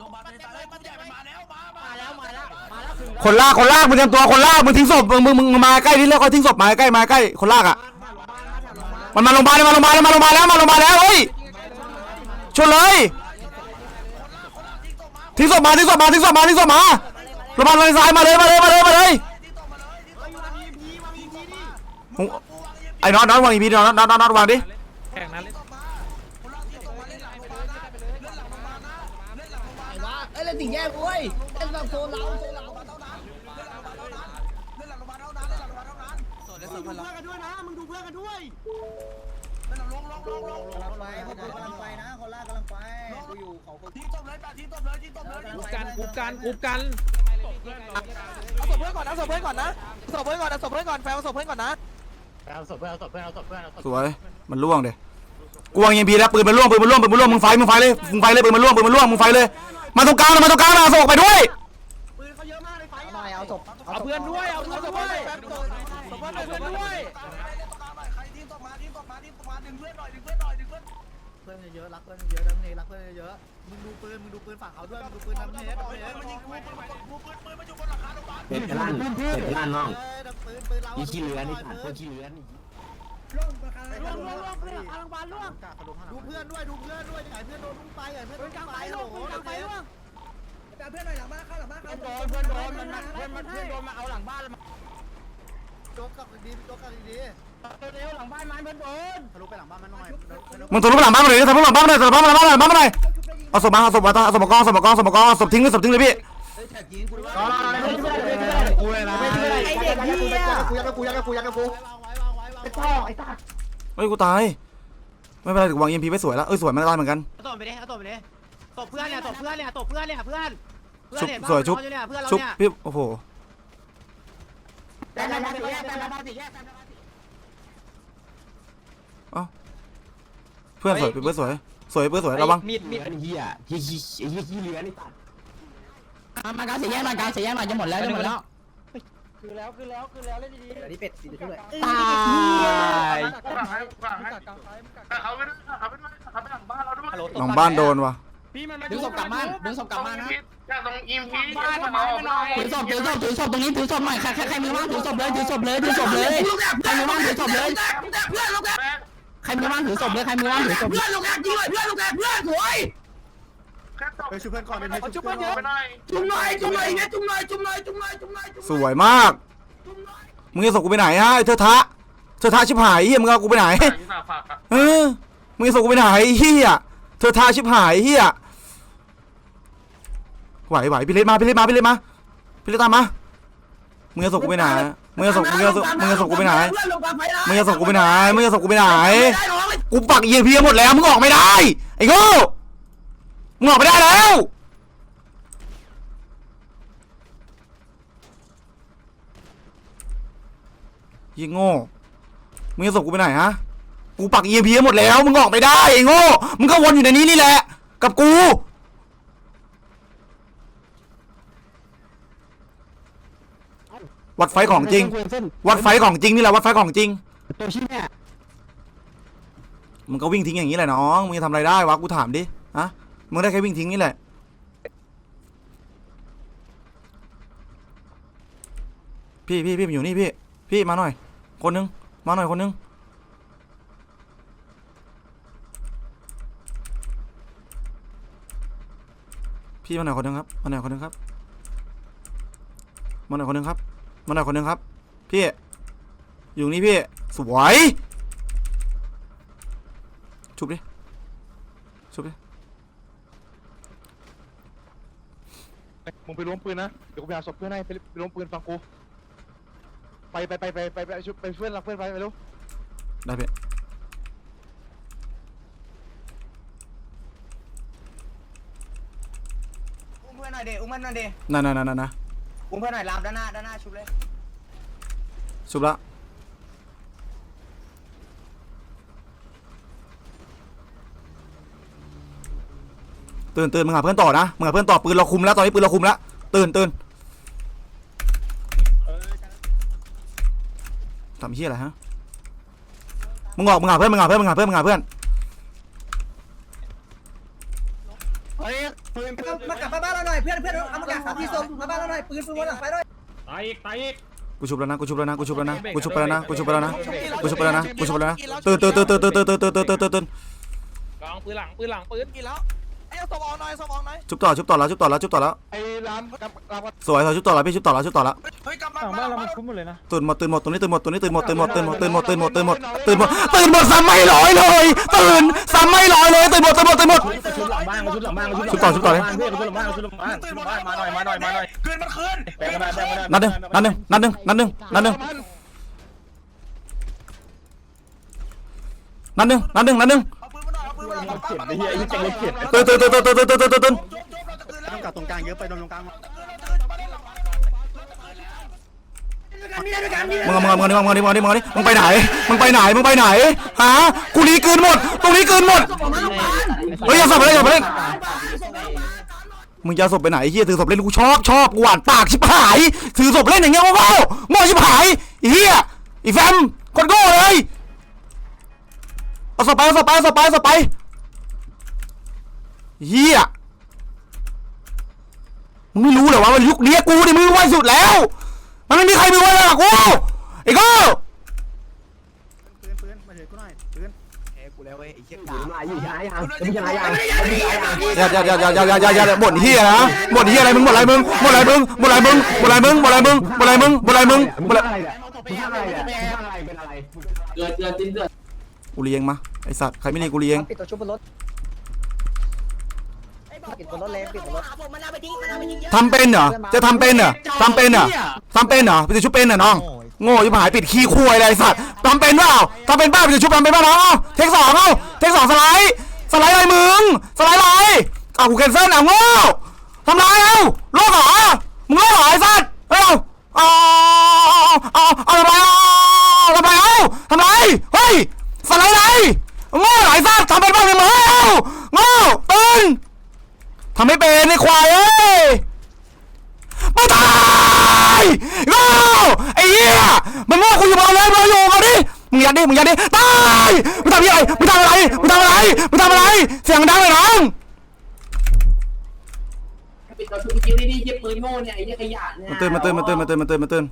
ลงมาเป็นตาเลยมันใหญ่มันมาแล้วมามามาแล้วมาแล้วมาแล้วถึงคนลากคนลากมึงเตรียมตัวคนลากมึงทิ้งศพมึงมึงมึงมาใกล้นี่แล้วก็ทิ้งศพมาใกล้มาใกล้คนลากอะมันมาโรงพยาบาลมาโรงพยาบาลมาโรงพยาบาลแล้วมาโรงพยาบาลแล้วเฮ้ยชนเลยทิ้งศพมาทิ้งศพมาทิ้งศพมาทิ้งศพมาโรงพยาบาลทางซ้ายมาเลยมาเลยมาเลยมาเลยมึงไอ้น็อตน็อตวางอีพีน็อตน็อตน็อตน็อตวางดิ แข่ง นั้นเลยเอ้ยเล่นสิ่งแย่เว้ยเล่นแบบโซนเราโซนเรากำลังไปนะคนลากกำลังไปกูอยู่เขาคนทิ้งตบเลยปทิ้งตบเลยทิ้งตบเลยกูกันกูกันกูกันเอาศพเพื่อนก่อนเอาศพเพื่อนก่อนนะศพเพื่อนก่อนเอาศพเพื่อนก่อนแฟนเอาศพเพื่อนก่อนนะเอาศพเพื่อนเอาศพเพื่อนเอาศพเพื่อนเอาศพสวย มันล่วงเด้ กูวางอีพีแล้วปืนมันล่วงปืนมันล่วงปืนมันล่วงมึงไฟมึงไฟเลยมึงไฟเลยปืนมันล่วงปืนมันล่วงมึงไฟเลยมาตรงกลางมาตรงกลางมาส่งไปด้วยหน่อยเอาศพเอาเพื่อนด้วยเอาเพื่อนด้วยแฟนศพศพเพื่อนเอาศพเพื่อนด้วยใครทิ้งตบมาทิ้งตบมาทิ้งตบมาดึงเพื่อนหน่อยดึงเพื่อนหน่อยดึงเพื่อนเพื่อนเยอะรักเพื่อนเยอะน้ำเนรักเพื่อนเยอะมึงดูปืนมึงดูปืนฝั่งเขาด้วยมึงดูปืนน้ำเนน้ำเนมันยิงกูปืนกูปืนปืนมันอยู่บนหลังคาโรงพยาบาลเป็ดกระลั่นเป็ดกระลั่นน้องปืนปืนเราอีขี้เหลือนี่ ตัดพวกขี้เหลือนี่ล่วงล่วงล่วงปืนหลังคาโรงพยาบาลล่วงดูเพื่อนด้วยดูเพื่อนด้วยอย่าให้เพื่อนโดนลุกไปอย่าให้เพื่อนโดนลุกไปโอ้โหน้ำเนแต่เพื่อนหน่อยหลังบ้านเข้าหลังบ้านเข้าโดนเพื่อนโดนมันเพื่อนมันเพื่อนโดนมาเอาหลังบ้านโจ๊กกับดีโจ๊กกับดีเร็วหลังบ้านมันเพื่อนโดนทะลุไปหลังบ้านมันหน่อยมึงทะลุไปหลังบ้านมาเลยทะลุหลังบ้านมาเลยทะลุหลังบ้านมาเลยหลังบ้านมาเลยเอาศพมาเอาศพมาเอาศพมากองศพมากองศพมากองศพทิ้งเลยศพทิ้งเลยพี่กูเลยนะไอเด็กนี่กูยักกูยักกูยักกู ไอ้พ่อไอ้ตาเฮ้ยกูตาย ไม่เป็นไรวางอีพีไว้สวยแล้วเอ้ยสวยมันได้เหมือนกันตบไปดิเอาตบไปดิตบเพื่อนเนี่ยตบเพื่อนเนี่ยตบเพื่อนเนี่ยเพื่อนเพื่อนชุบเนี่ยสวยชุบเพื่อนเราชุบเนี่ยพี่โอ้โหแต่ละบ้านสี่แยกแต่ละบ้านสี่แยกเพื่อนสวยเพื่อนสวยสวยเพื่อนสวยระวังมีดมีดไอ้เหี้ยขี้ขี้ไอ้เหี้ยขี้เหลือนี่ตัดมากลางสี่แยกมากลางสี่แยกมาจะหมดแล้วจะหมดแล้ว คือแล้วคือแล้วคือแล้วเล่นดีอันนี้เป็ดสีช่วยตายเขาไม่ได้เขาไม่ได้เขาไปหลังบ้านเราด้วยหลังบ้านโดนว่ะพี่มันมาดึงศพกลับบ้านดึงศพกลับบ้านนะจากตรงอิมพีบ้านมาหน่อยถือศพถือศพถือศพตรงนี้ถือศพหน่อยใครใครใครมือว่างถือศพเลยถือศพเลยถือศพเลยใครมือว่างถือศพเลยใครมือว่างถือศพเลยใครมือว่างถือศพเพื่อนลูกแอกยิงเลยเพื่อนลูกแอกเพื่อนสวยแค่ตบ ไปช่วยเพื่อนก่อนเป็นเอาชุบเพื่อนเยอะไปหน่อยจุ่มหน่อยจุ่มหน่อยเนี่ยจุ่มหน่อยจุ่มหน่อยจุ่มหน่อยจุ่มหน่อยจุ่มหสน่อยวยมากมึงจะส่งกูไปไหนฮะไอ้เธอทะเธอทะชิบหายเฮียมึงเอากูไปไหนฝากฝากเออมึงจะส่งกูไปไหนเฮียเธอทาชิบหายเฮียไหวไหวพี่เล็กมาพี่เล็กมาพี่เล็กมาพี่เล็กตามมามึงจะส่งกูไปไหนมึงจะส่งมึงจะส่งมึงจะส่งกูไปไหนมึงจะส่งกูไปไหนมึงจะส่งกูไปไหนกูปักเยียพีหมดแล้วมึงออกไม่ได้ไอ้โง่ มึงออกไม่ได้แล้วยี่โง่ มึงจะส่งกูไปไหนฮะ กูปัก EMP หมดแล้ว มึงออกไม่ได้ไอ้โง่ มึงก็วนอยู่ในนี้นี่แหละ กับกู วัดไฟของจริง วัดไฟของจริงนี่แหละวัดไฟของจริง ตัวชี้เนี่ย มึงก็วิ่งทิ้งอย่างนี้แหละน้อง มึงจะทำอะไรได้วะ กูถามดิฮะ มึงได้แค่วิ่งทิ้งนี่แหละ พี่พี่พี่มาอยู่นี่พี่ พี่มาหน่อย คนนึง มาหน่อยคนนึง พี่มาหน่อยคนนึงครับ มาหน่อยคนนึงครับ มาหน่อยคนนึงครับ มาหน่อยคนนึงครับ พี่ อยู่นี่พี่ สวย ชุบดิ ชุบดิ มึงไปล้วงปืนนะ เดี๋ยวกูไปหาศพเพื่อนให้ไปไปล้วงปืนฟังกู ไปไปไปไปไปไปชุบไปเพื่อนรักเพื่อนไปไปเร็วได้พี่อุ้มเพื่อนหน่อยเดอุ้มเพื่อนหน่อยเดนั่นนั่นนั่นนะอุ้มเพื่อนหน่อยลามด้านหน้าด้านหน้าชุบเลยชุบละ ตื่นตื่นมึงหาเพื่อนต่อนะมึงหาเพื่อนต่อปืนเราคุมแล้วตอนนี้ปืนเราคุมแล้วตื่นตื่นทำเฮียอะไรฮะมึงออกมึงหาเพื่อนมึงหาเพื่อนมึงหาเพื่อนมึงหาเพื่อนเฮ้ยมากลับมาบ้านเราหน่อยเพื่อนเพื่อนเอามากลับที่ศพมาบ้านเราหน่อยปืนปืนบนหลังไฟด้วยตายอีกตายอีกกูชุบแล้วนะกูชุบแล้วนะกูชุบแล้วนะกูชุบไปแล้วนะกูชุบไปแล้วนะกูชุบไปแล้วนะกูชุบไปแล้วนะตื่นตื่นตื่นตื่นตื่นตื่นตื่นตื่นตื่นตื่นตื่นกองปืนหลังปืนหลังปืนกินแล้ว ไอ้สมองหน่อยสมองหน่อยชุบต่อชุบต่อแล้วชุบต่อแล้วชุบต่อแล้วไอ้รามกับรามกับสวยสวยชุบต่อแล้วพี่ชุบต่อแล้วชุบต่อแล้วเฮ้ยกลับมาฝั่งบ้านเรามันคุ้มหมดเลยนะตื่นหมดตื่นหมดตรงนี้ตื่นหมดตรงนี้ตื่นหมดตื่นหมดตื่นหมดตื่นหมดตื่นหมดตื่นหมดตื่นหมดตื่นหมดตื่นหมดซ้ำไม่ร้อยเลยตื่นซ้ำไม่ร้อยเลยตื่นหมดตื่นหมดตื่นหมด ชุบหลังบ้านชุบหลังบ้านชุบต่อชุบต่อเลยเพื่อนชุบหลังบ้านชุบหลังบ้านตื่นมามาหน่อยมาหน่อยมาหน่อยคืนมันคืนแบ่งกันมาแบ่งกันมานัดหนึ่งนัดหนึ่งนัดหนึ่งนัดหนึ่งนัดหนึ่งนัดหนึ่งนัดหนึ่งนัดหนึ่ง เอาปืนมาหน่อยเอาปืนมาหน่อยเขียนไอ้เหี้ยไอ้เจ๊งเขียนตื่นตื่นตื่นตื่นตื่นตื่นตื่นตื่นต้องกลับตรงกลางเยอะไปตรงกลางมึงเอามึงเอามึงเอามึงเอามึงเอามึงเอามึงไปไหน มึงไปไหน มึงไปไหน ฮะ กูรีกืนหมด ตรงนี้กืนหมด เฮ้ยอย่าสับไปเลยอย่าไปเลยมึงจะศพไปไหนไอ้เฮียถือศพเล่นกูชอบชอบกูหวานปากชิบหายถือศพเล่นอย่างเงี้ยโง่โง่ชิบหายไอ้เฮียไอ้แฟมคนโง่เลยเอาศพไปเอาศพไปเอาศพไปเอาศพไป เฮียมึงไม่รู้เหรอว่าวันยุคนี้กูนี่มือไวสุดแล้ว มันไม่มีใครมือไวเลยหรอกกูไอ้โก้ปืนปืนมาถือกูหน่อยปืนแพ้กูแล้วเว้ยไอ้เหี้ยอยู่ไหนอยู่ไหนยังไม่ใช่ไหนยังไม่ใช่ยังอย่าอย่าอย่าอย่าอย่าอย่าอย่าอย่าบ่นเฮียนะบ่นเฮียอะไรมึงบ่นอะไรมึงบ่นอะไรมึงบ่นอะไรมึงบ่นอะไรมึงบ่นอะไรมึงบ่นอะไรมึงบ่นอะไรมึงมึงบ่นอะอะไรไรเนี่ยมึงอะไรเนี่ยมึงอะไรเป็นอะไรเกิดเกิดจิ้นเกิดกูเลี้ยงมาไอสัตว์ใครไม่เลี้ยงกูเลี้ยงปิดตัวชุบบนรถ ปิดบนรถเลยปิดบนรถทำเป็นเหรอ จะทำเป็นเหรอทำเป็นเหรอทำเป็นเหรอไปจะชุบเป็นเหรอน้อง โง่ยิ่หายปิดขี้คุยอะไรสัตว์ทำเป็นเปล่าทำเป็นป้าไปจะชุบทำเป็นป้าน้อง เทคสองเอ้าเทคสองสไลด์สไลด์อะไรมึง สไลด์อะไรเอากูแคนเซิลอะโง่ทำไรเอ้าโลกเหรอ มึงโลกเหรอไอ้สัตว์เอ้าเอาเอาเอาทำไรเอาทำไรเอ้าทำไรเฮ้ยสไลด์อะไรโง่หรอไอ้สัตว์ทำเป็นป้าเป็นมึงเอ้าโง่ตื่น ทำไม่เป็นไอ้ควายเอ้ยไม่ตายโง่ไอ้เหี้ยมันโง่กูอยู่มาเลยมาอยู่มาดิมึงยัดดิมึงยัดดิตายมึงทำยังไงมึงทำอะไรมึงทำอะไรมึงทำอะไรเสียงดังเลยน้องปิดตัวชุบคิวดีๆเยี่ยปืนโง่เนี่ยไอ้เยี่ยขยะเนี่ยมาเตือนมาเตือนมาเตือนมาเตือนมาเตือนมาเตือน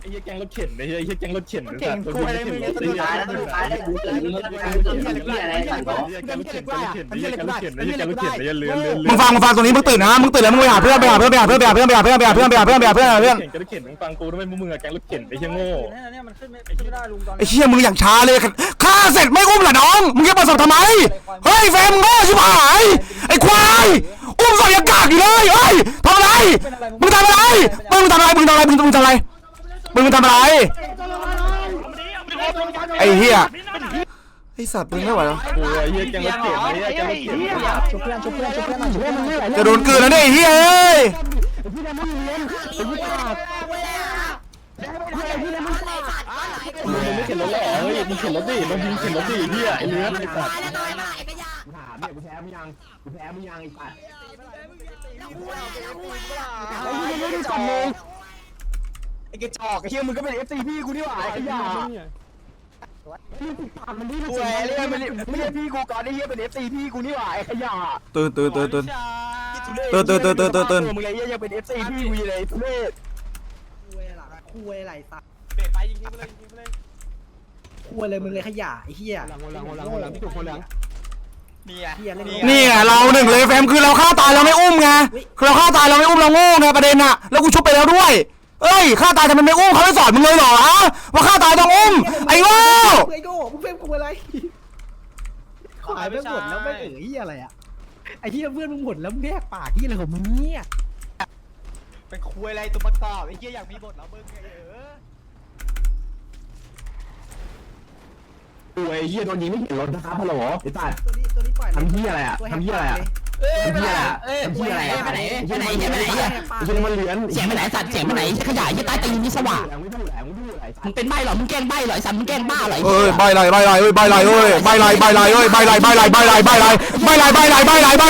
ไอ้เหี้ยแกงรถเข็นไอ้เหี้ยไอ้เหี้ยแกงรถเข็นเก่งคุยอะไรมึงเนี่ยสุดท้ายแล้วสุดท้ายแล้วกูเกิดมึงเกิดมึงเกิดเหี้ยอะไรสัตว์บอกแกงรถเข็นไอ้เหี้ยแกงรถเข็นไอ้เหี้ยแกงรถเข็นไอ้เหี้ยเลื้อนเลื้อนมึงฟังมึงฟังตรงนี้มึงตื่นนะมึงตื่นแล้วมึงไปหาเพื่อนไปหาเพื่อนไปหาเพื่อนไปหาเพื่อนไปหาเพื่อนไปหาเพื่อนไปหาเพื่อนไปหาเพื่อนไปหาเพื่อนไปหาเพื่อนแกงรถเข็นมึงฟังกูด้วยมึงอะแกงรถเข็นไอ้เหี้ยโง่เนี่ยมันขึ้นไม่ขึ้นไม่ได้ลุงตอนไอ้เชี่ยมึงอย่างช้าเลยฆ่าเสร็จไม่อุ้มเหรอน้องมึงจะประสบทำไมเฮ้ยแฟมโง่ชิบหายไอ้ควายอุ้มใส่อากาศอยู่เลยเฮ้ยทำอะไรมึงทำอะไรมึงทำอะไรมึงทำอะไรมึงทำอะไร มึงทำอะไร ไอ้เหี้ยไอ้สัตว์มึงไม่ไหวแล้วกูไอ้เหี้ยแกงรถเข็นไอ้เหี้ยแกงรถเข็นชุบเพื่อนชุบเพื่อนชุบเพื่อนชุบเพื่อนมันไม่ไหวจะโดนกลืนแล้วเนี่ยไอ้เหี้ยเอ้ยมึงไม่เข็นรถหรอเฮ้ยมึงเข็นรถดิมึงยิงเข็นรถดิเหี้ยไอ้เลื้อไอ้สัตว์ถามเนี่ยกูแพ้มึงยังกูแพ้มึงยังไอ้สัตว์ ไอ้กระจอกไอ้เหี้ยมึงก็เป็นเอฟซีพี่กูนี่หว่าไอ้เหี้ยมันนี่มันเรียกมันไม่ใช่พี่กูก่อนไอ้เหี้ยเป็นเอฟซีพี่กูนี่หว่าไอ้ขยะตื่นตื่นตื่นตื่นตื่นตื่นตื่นตื่นตื่นตื่นมึงไอ้เหี้ยยังเป็นเอฟซีพี่กูเลยทุเรศคุยหลังคุยไหลสัตว์เบรกไปยิงทิ้งไปเลยยิงทิ้งไปเลยคุยเลยมึงเลยขยะไอ้เหี้ยหลังหลังหลังหลังที่ถูกคนหลังนี่ไงเหี้ยเล่นนี่ไงเราหนึ่งเลยแฟมคือเราฆ่าตายเราไม่อุ้มไงคือเราฆ่าตายเราไม่อุ้มเราโง่ไงประเด็นอะแล้วกูชุบไปแล้วด้วย เอ้ยฆ่าตายทำไมไม่อุ้มเขาไม่สอนมึงเลยเหรอฮะว่าฆ่าตายต้องอุ้มไอ้โง่ไอ้โง่มึงเฟรมกูอะไรขายไปหมดแล้วไม่เอ๋ยเหี้ยอะไรอะไอ้เหี้ยเพื่อนมึงหมดแล้วมึงแยกปากที่อะไรของมึงเนี่ยเป็นคุยอะไรตัวประกอบไอ้เหี้ยอยากมีบทแล้วมึงไงเออกูไอ้เหี้ยโดนยิงไม่เห็นรถนะครับฮัลโหลไอ้สัตว์ตัวนี้ตัวนี้ปล่อยทำเหี้ยอะไรอะทำเหี้ยอะไรอะทำ เหี้ยอะไรอะทำเหี้ยอะไรอะไปไหนไปไหนไปไหนไอ้เหี้ยมันเหลือนเสียงไปไหนสัตว์เสียงไปไหนขยะยี่ใต้ตีนนี่สว่างไม่พูดแหละไม่พูดแหละมึงเป็นใบเหรอมึงแกล้งใบเหรอไอ้สัตว์มึงแกล้งบ้าเหรอเอ้ยใบไรใบไรเอ้ยใบไรเอ้ยใบไรใบไรเอ้ยใบไรใบไรใบไรใบไรใบไรใบไรใบไรใบไรเอ้ยเ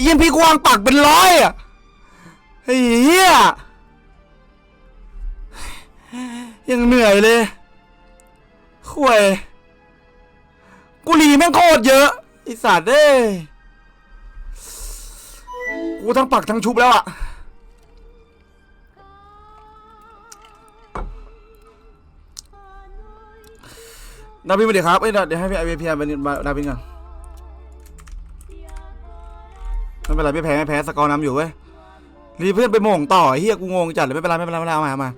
เยี่ยมพี่กวางปักเป็นร้อยอะไอ้เหี้ยยังเหนื่อยเลยข่วยกูลีแม่งโคตรเยอะไอสัตว์เอ้กูทั้งปักทั้งชุบแล้วอะนาบินมาเดี๋ยวครับเอ้ยเดี๋ยวให้พี่ไอเบียพีอมานาบินก่อน ไม่เป็นไรไม่แพ้ไม่แพ้สกอร์นำอยู่เว้ยรีเพื่อนไปโมงต่อเฮียกูงงจัดเลยไม่เป็นไรไม่เป็นไรไม่เป็นไรเอามาเอามา